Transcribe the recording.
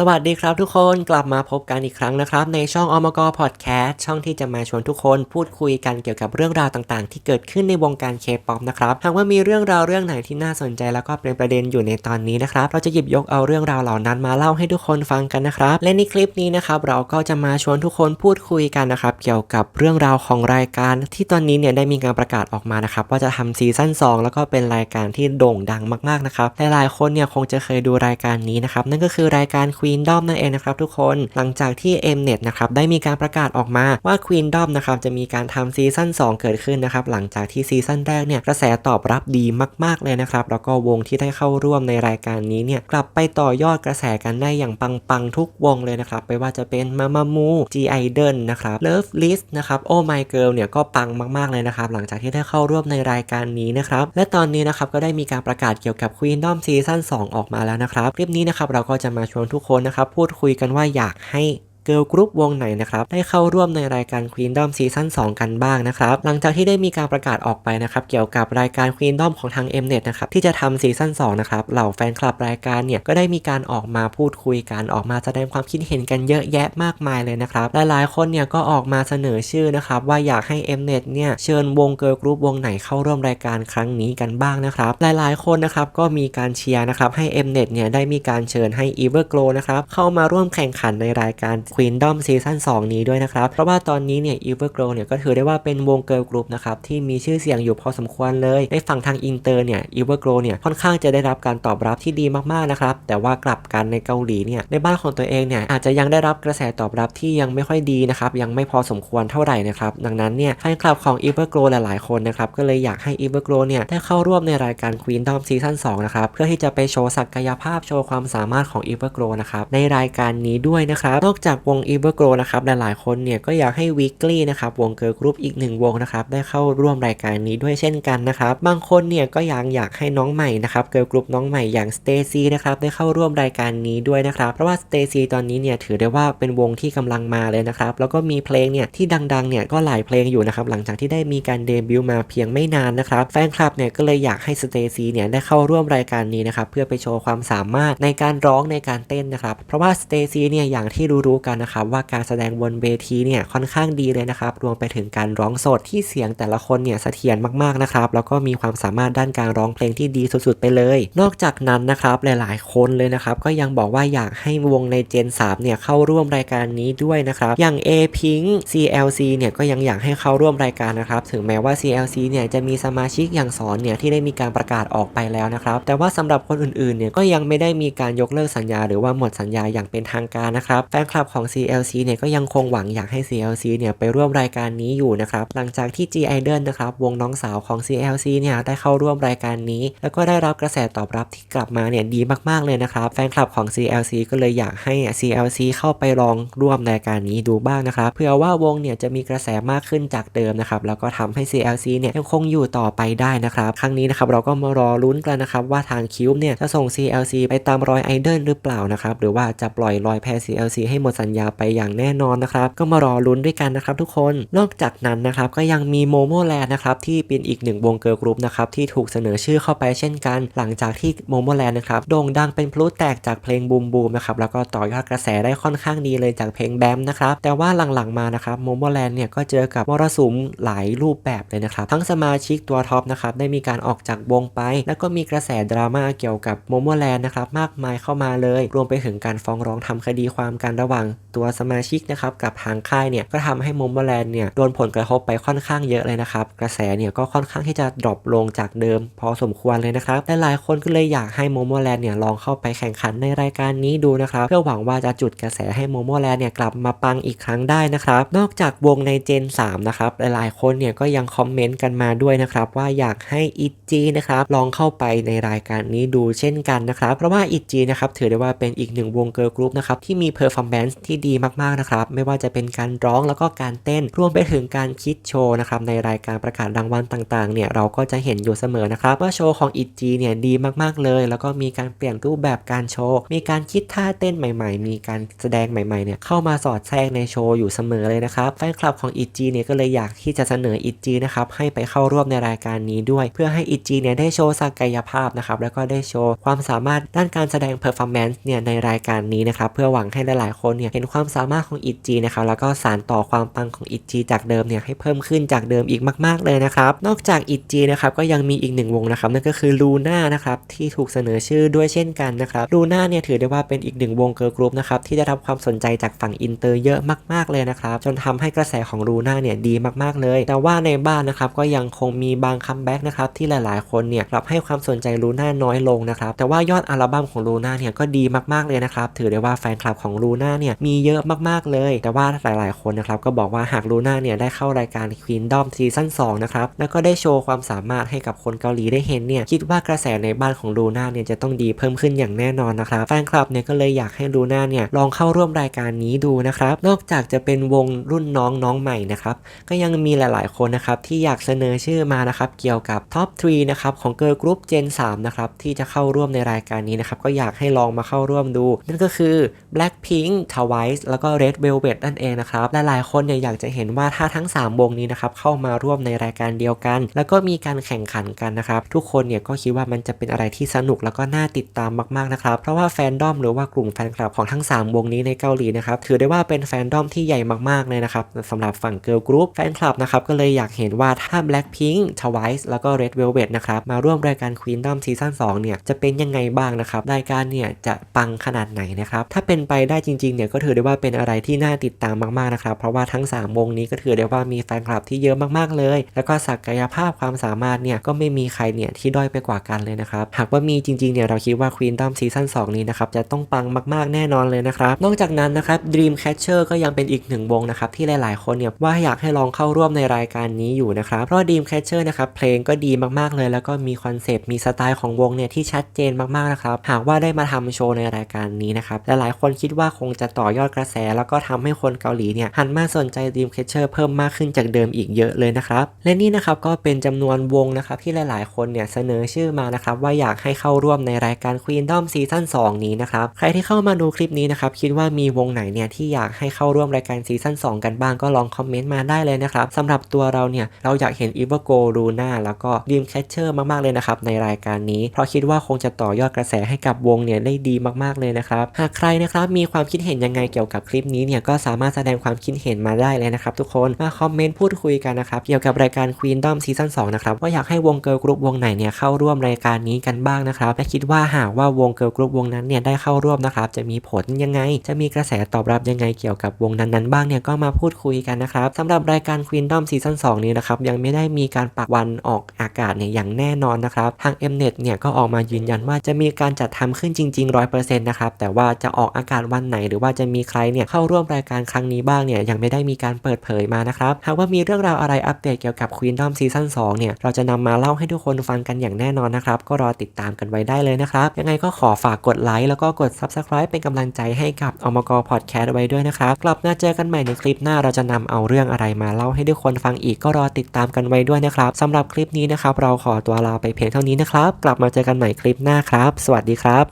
สวัสดีครับทุกคนกลับมาพบกันอีกครั้งนะครับ ในช่องอมกพอดแคสต์ช่องที่จะมาชวนทุกคนพูดคุยกันเกี่ยวกับเรื่องราวต่างๆ ที่เกิดขึ้นในวงการเคป๊อปนะครับหากว่ามีเรื่องราวเรื่องไหนที่น่าสนใจแล้วก็เป็นประเด็นอยู่ในตอนนี้นะครับเราจะหยิบยกเอาเรื่องราวเหล่านั้นมาเล่าให้ทุกคนฟังกันนะครับ และในคลิปนี้นะครับเราก็จะมาชวนทุกคนพูดคุยกันนะครับเกี่ยวกับเรื่องราวของรายการ ที่ตอนนี้เนี่ยได้มีการประกาศออกมานะครับว่าจะทำซีซั่น2แล้วก็เป็นรายการที่โด่งดังมากๆนะครับหลายๆคนเนี่ยคงจะเคยดูรายการนี้นะครับนั่นก็คือรายการ Queendom นั่นเองนะครับทุกคน หลังจากที่ Mnet นะครับได้มีการประกาศออกมาว่า Queendom นะครับจะมีการทำซีซั่น2 เกิดขึ้นนะครับหลังจากที่ซีซั่นแรกเนี่ยกระแสตอบรับดีมาก ๆเลยนะครับแล้วก็วงที่ได้เข้าร่วมในรายการนี้เนี่ยกลับไปต่อยอดกระแสกันได้อย่างปังๆทุกวงเลยนะครับไม่ว่าจะเป็น Mamamoo G Idol นะครับ Love List นะครับ Oh My Girl เนี่ยก็ปังมากๆเลยนะครับหลังจากที่ได้เข้าร่วมในรายการนี้นะครับและตอนนี้นะครับก็ได้มีการประกาศเกี่ยวกับ Queendom ซีซั่น2ออกมาแล้วนะครับคลิปนี้นะครับเราก็จะมาชวนทุกคนนะครับพูดคุยกันว่าอยากให้ เกิร์ลกรุ๊ปวงไหนนะครับได้เข้าร่วมในรายการ Queendom ซีซั่น2 กันบ้างนะครับ หลังจากที่ได้มีการประกาศออกไปนะครับ เกี่ยวกับรายการ Queendom ของทาง Mnet นะครับที่จะทำซีซั่น2นะครับเหล่าแฟนคลับรายการเนี่ยก็ได้มีการออกมาพูดคุยกันออกมาแสดงความคิดเห็นกันเยอะแยะมากมายเลยนะครับหลายๆคนเนี่ยก็ออกมาเสนอชื่อนะครับว่าอยากให้ Mnet เนี่ยเชิญวงเกิร์ลกรุ๊ปวงไหนเข้าร่วมรายการครั้งนี้กันบ้างนะครับหลายๆ คนนะครับก็มีการเชียร์นะครับให้ Mnet เนี่ยได้มีการเชิญให้ Everglow นะครับเข้ามาร่วมแข่งขันในรายการ Queendom ซีซั่น2 นี้ด้วยนะครับ เพราะว่าตอนนี้เนี่ย Everglow เนี่ยก็ถือได้ว่าเป็นวงเกิร์ลกรุ๊ปนะครับที่มีชื่อเสียงอยู่พอสมควรเลย ในฝั่งทางอินเตอร์เนี่ย Everglow เนี่ยค่อนข้างจะได้รับการตอบรับที่ดีมากๆนะครับแต่ว่ากลับกันในเกาหลีเนี่ยในบ้านของตัวเองเนี่ยอาจจะยังได้รับกระแสตอบรับที่ยังไม่ค่อยดีนะครับยังไม่พอสมควรเท่าไหร่นะครับดังนั้นเนี่ยแฟนคลับของ Everglow หลายๆคนนะครับก็เลยอยากให้ Everglow เนี่ยได้เข้าร่วมในรายการ Queendom ซีซั่น2นะครับเพื่อที่จะไปโชว์ศักยภาพโชว์ความสามารถของ Everglow นะครับในรายการนี้ด้วยนะครับนอกจากวง Everglow นะครับหลายๆคนเนี่ยก็อยากให้ Weekly นะครับวงเกิร์ลกรุ๊ปอีกหนึ่งวงนะครับได้เข้าร่วมรายการนี้ด้วยเช่นกันนะครับบางคนเนี่ยก็ยังอยากให้น้องใหม่นะครับเกิร์ลกรุ๊ปน้องใหม่อย่าง Stacy นะครับได้เข้าร่วมรายการนี้ด้วยนะครับเพราะว่า Stacy ตอนนี้เนี่ยถือได้ว่าเป็นวงที่กำลังมาเลยนะครับแล้วก็มีเพลงเนี่ยที่ดังๆเนี่ยก็หลายเพลงอยู่นะครับหลังจากที่ได้มีการเดบิวต์มาเพียงไม่นานนะครับแฟนคลับเนี่ยก็เลยอยากให้ Stacy เนี่ยได้เข้าร่วมรายการนี้นะครับเพื่อไปโชว์ความสามารถในการร้องในการเต้นนะครับเพราะว่า Stacy เนี่ยอย่างที่รู้ๆกันนะครับว่าการแสดงบนเวทีเนี่ยค่อนข้างดีเลยนะครับ รวมไปถึงการร้องสดที่เสียงแต่ละคนเนี่ยเสถียรมากๆนะครับแล้วก็มีความสามารถด้านการร้องเพลงที่ดีสุดๆไปเลย นอกจากนั้นนะครับหลายๆ คนเลยนะครับก็ยังบอกว่าอยากให้วงในเจน 3 เนี่ยเข้าร่วมรายการนี้ด้วยนะครับ อย่าง A Pink CLC เนี่ยก็ยังอยากให้เข้าร่วมรายการนะครับ ถึงแม้ว่า CLC เนี่ยจะมีสมาชิกอย่างสอนเนี่ยที่ได้มีการประกาศออกไปแล้วนะครับ แต่ว่าสำหรับคนอื่นๆ เนี่ยก็ยังไม่ได้มีการยกเลิกสัญญา หรือว่าหมดสัญญาอย่างเป็นทางการนะครับ แฟนคลับของของ CLC เนี่ยก็ยังคงหวังอยากให้ CLC เนี่ยไปร่วมรายการนี้อยู่นะครับ หลังจากที่ G Idol นะครับวงน้องสาวของ CLC เนี่ยได้เข้าร่วมรายการนี้ แล้วก็ได้รับกระแสตอบรับที่กลับมาเนี่ยดีมากๆเลยนะครับแฟนคลับของ CLC ก็เลยอยากให้ CLC เข้าไปลองร่วมรายการนี้ดูบ้างนะครับเพื่อว่าวงเนี่ยจะมีกระแสมากขึ้นจากเดิมนะครับแล้วก็ทำให้ CLC เนี่ยยังคงอยู่ต่อไปได้นะครับครั้งนี้นะครับเราก็มารอลุ้นกันนะครับว่าทางคิวบเนี่ยจะส่ง CLC ไปตามรอยไอดอลหรือเปล่านะครับหรือว่าจะปล่อยรอยแพ CLC ให้หมดสัญญาไปอย่างแน่นอนนะครับก็มารอลุ้นด้วยกันนะครับทุกคน นอกจากนั้นนะครับก็ยังมีโมโมแลนด์นะครับที่เป็นอีกหนึ่งวงเกิร์ลกรุ๊ปนะครับที่ถูกเสนอชื่อเข้าไปเช่นกัน หลังจากที่โมโมแลนด์นะครับโด่งดังเป็นพลุแตกจากเพลงบูมบูมนะครับแล้วก็ต่อยอดกระแสได้ค่อนข้างดีเลยจากเพลงแบมนะครับแต่ว่าหลังๆมานะครับโมโมแลนด์เนี่ยก็เจอกับมรสุมหลายรูปแบบเลยนะครับทั้งสมาชิกตัวท็อปนะครับได้มีการออกจากวงไป แล้วก็มีกระแสดราม่าเกี่ยวกับโมโมแลนด์นะครับมากมายเข้ามาเลย รวมไปถึงการฟ้องร้องทำคดีความกันระหว่างตัวสมาชิกนะครับกับทางค่ายเนี่ยก็ทำให้โมโมแลนด์เนี่ยโดนผลกระทบไปค่อนข้างเยอะเลยนะครับกระแสเนี่ยก็ค่อนข้างที่จะดรอปลงจากเดิม พอสมควรเลยนะครับหลายคนก็เลยอยากให้โมโมแลนด์เนี่ยลองเข้าไปแข่งขันในรายการนี้ดูนะครับเพื่อหวังว่าจะจุดกระแสให้โมโมแลนด์เนี่ยกลับมาปังอีกครั้งได้นะครับนอกจากวงในเจน 3 นะครับหลายๆคนเนี่ยก็ยังคอมเมนต์กันมาด้วยนะครับว่าอยากให้อิจีนะครับลองเข้าไปในรายการนี้ดูเช่นกันนะครับเพราะว่าอิจีนะครับถือได้ว่าเป็นอีกหนึ่งวงเกิร์ลกรุ๊ปนะครับที่มีเพอร์ฟอร์แมนซ์ที่ดีมากๆนะครับ ไม่ว่าจะเป็นการร้องแล้วก็การเต้นรวมไปถึงการคิดโชว์นะครับในรายการประกาศรางวัลต่างๆเนี่ยเราก็จะเห็นอยู่เสมอนะครับว่าโชว์ของอิจีเนี่ยดีมากๆเลย แล้วก็มีการเปลี่ยนรูปแบบการโชว์ มีการคิดท่าเต้นใหม่ๆ มีการแสดงใหม่ๆเนี่ยเข้ามาสอดแทรกในโชว์อยู่เสมอเลยนะครับแฟนคลับของอิจีเนี่ยก็เลยอยากที่จะเสนออิจีนะครับให้ไปเข้าร่วมในรายการนี้ด้วย เพื่อให้อิจีเนี่ยได้โชว์ศักยภาพนะครับแล้วก็ได้โชว์ความสามารถด้านการแสดงเพอร์ฟอร์แมนซ์เนี่ยในรายการนี้นะครับเพื่อหวังให้หลายๆคนเนี่ยห็นความสามารถของอิจีนะครับแล้วก็สานต่อความปังของอิจีจากเดิมเนี่ยให้เพิ่มขึ้นจากเดิมอีกมาก ๆ เลยนะครับ นอกจากอิจีนะครับก็ยังมีอีกหนึ่งวงนะครับนั่นก็คือลูน่านะครับที่ถูกเสนอชื่อด้วยเช่นกันนะครับลูน่าเนี่ยถือได้ว่าเป็นอีกหนึ่งวงเกิร์ลกรุ๊ปนะครับที่ได้รับความสนใจจากฝั่งอินเตอร์เยอะมาก ๆ เลยนะครับจนทำให้กระแสของลูน่าเนี่ยดีมากๆเลย แต่ว่าในบ้านนะครับก็ยังคงมีบางคัมแบ็กนะครับที่หลายๆ คนเนี่ยรับให้ความสนใจลูน่าน้อยลงนะครับแต่ว่ายอดอัลบั้มของลูน่าเนี่ยก็ดีมากๆเลยนะครับถือได้ว่าแฟนคลับของลูน่าเนี่ยมีีเยอะมากๆเลย แต่ว่าหลายๆคนนะครับก็บอกว่าหากลูน่าเนี่ยได้เข้ารายการ Queendom ซีซั่น2นะครับแล้วก็ได้โชว์ความสามารถให้กับคนเกาหลีได้เห็นเนี่ยคิดว่ากระแสในบ้านของลูน่าเนี่ยจะต้องดีเพิ่มขึ้นอย่างแน่นอนนะครับแฟนคลับเนี่ยก็เลยอยากให้ลูน่าเนี่ยลองเข้าร่วมรายการนี้ดูนะครับนอกจากจะเป็นวงรุ่นน้องน้องใหม่นะครับก็ยังมีหลาย ๆ คนนะครับที่อยากเสนอชื่อมานะครับเกี่ยวกับท็อป3นะครับของเกิร์ลกรุ๊ป Gen 3นะครับที่จะเข้าร่วมในรายการนี้นะครับก็อยากให้ลองมาเข้าร่วมดู นั่นก็คือ Blackpink Twice แล้วก็ Red Velvet นั่นเองนะครับหลายคนเนี่ยอยากจะเห็นว่าถ้าทั้ง 3 วงนี้นะครับเข้ามาร่วมในรายการเดียวกัน แล้วก็มีการแข่งขันกันนะครับทุกคนเนี่ยก็คิดว่ามันจะเป็นอะไรที่สนุกแล้วก็น่าติดตามมากๆนะครับเพราะว่าแฟนดอมหรือว่ากลุ่มแฟนคลับของทั้ง 3 วงนี้ในเกาหลีนะครับถือได้ว่าเป็นแฟนดอมที่ใหญ่มากๆเลยนะครับสำหรับฝั่งเกิร์ลกรุ๊ปแฟนคลับนะครับก็เลยอยากเห็นว่าถ้า Blackpink Twice แล้วก็ Red Velvet นะครับมาร่วมรายการ Queendom ซีซั่น2เนี่ยจะเป็นยังไงบ้างนะครับรายการเนี่ยจะปังขนาดไหนนะครับถ้าเป็นไปได้จริงๆเนี่ยก็ถือได้ว่าเป็นอะไรที่น่าติดตามมากๆนะครับ เพราะว่าทั้ง 3 วงนี้ก็ถือได้ว่ามีแฟนคลับที่เยอะมากๆเลย แล้วก็ศักยภาพความสามารถเนี่ยก็ไม่มีใครเนี่ยที่ด้อยไปกว่ากันเลยนะครับ หากว่ามีจริงๆเนี่ยเราคิดว่า Queendom ซีซั่น2นี้นะครับจะต้องปังมากๆแน่นอนเลยนะครับ นอกจากนั้นนะครับ Dreamcatcher ก็ยังเป็นอีกหนึ่งวงนะครับที่หลายๆคนเนี่ยว่าอยากให้ลองเข้าร่วมในรายการนี้อยู่นะครับ เพราะ Dreamcatcher นะครับเพลงก็ดีมากๆเลย แล้วก็มีคอนเซปต์มีสไตล์ของวงเนี่ยที่ชัดเจนมากๆนะครับหากว่าได้มาทำโชว์ในรายการนี้นะครับหลายๆคนคิดว่าคงจะต่อยอดกระแส แล้วก็ทำให้คนเกาหลีเนี่ยหันมาสนใจ Dreamcatcher เพิ่มมากขึ้นจากเดิมอีกเยอะเลยนะครับ และนี่นะครับก็เป็นจำนวนวงนะครับที่หลาย ๆ คนเนี่ยเสนอชื่อมานะครับว่าอยากให้เข้าร่วมในรายการ Queendom ซีซั่น2นี้นะครับใครที่เข้ามาดูคลิปนี้นะครับคิดว่ามีวงไหนเนี่ยที่อยากให้เข้าร่วมรายการซีซั่น2กันบ้างก็ลองคอมเมนต์มาได้เลยนะครับสำหรับตัวเราเนี่ยเราอยากเห็น e v a g o Luna แล้วก็ Dreamcatcher มากๆเลยนะครับในรายการนี้ เพราะคิดว่าคงจะต่อยอดกระแสให้กับวงเนี่ยได้ดีมากๆเลยนะครับหากใครนะครับมีความคิดเห็นยังไงเกี่ยวกับคลิปนี้เนี่ยก็สามารถแสดงความคิดเห็นมาได้เลยนะครับทุกคนมาคอมเมนต์พูดคุยกันนะครับเกี่ยวกับรายการ Queendom ซีซั่น2นะครับว่าอยากให้วงเกิร์ลกรุ๊ปวงไหนเนี่ยเข้าร่วมรายการนี้กันบ้างนะครับและคิดว่าหากว่าวงเกิร์ลกรุ๊ปวงนั้นเนี่ยได้เข้าร่วมนะครับจะมีผลยังไง จะมีกระแสตอบรับยังไงเกี่ยวกับวงนั้นๆบ้างเนี่ยก็มาพูดคุยกันนะครับสำหรับรายการ Queendom ซีซั่น2นี้นะครับยังไม่ได้มีการปักวันออกอากาศเนี่ยอย่างแน่นอนนะครับทาง Mnet เนี่ยก็ออกมายืนยันว่าจะมีการจัดทำขึ้นจริงๆ100%นะครับแต่ว่าจะออกอากาศวันไหนหรือว่าจะมีใครเนี่ยเข้าร่วมรายการครั้งนี้บ้างเนี่ยยังไม่ได้มีการเปิดเผยมานะครับหากว่ามีเรื่องราวอะไรอัปเดตเกี่ยวกับ Queendom ซีซั่น2เนี่ยเราจะนำมาเล่าให้ทุกคนฟังกันอย่างแน่นอนนะครับก็รอติดตามกันไว้ได้เลยนะครับยังไงก็ขอฝากกดไลค์แล้วก็กด Subscribe เป็นกำลังใจให้กับอมกพอดแคสต์ไว้ด้วยนะครับกลับมาเจอกันใหม่ในคลิปหน้าเราจะนำเอาเรื่องอะไรมาเล่าให้ทุกคนฟังอีกก็รอติดตามกันไว้ด้วยนะครับสำหรับคลิปนี้นะครับเราขอตัวลาไปเพียงเท่านี้นะครับกลับมาเจอกันใหม่คลิปหน้าครับ สวัสดีครับ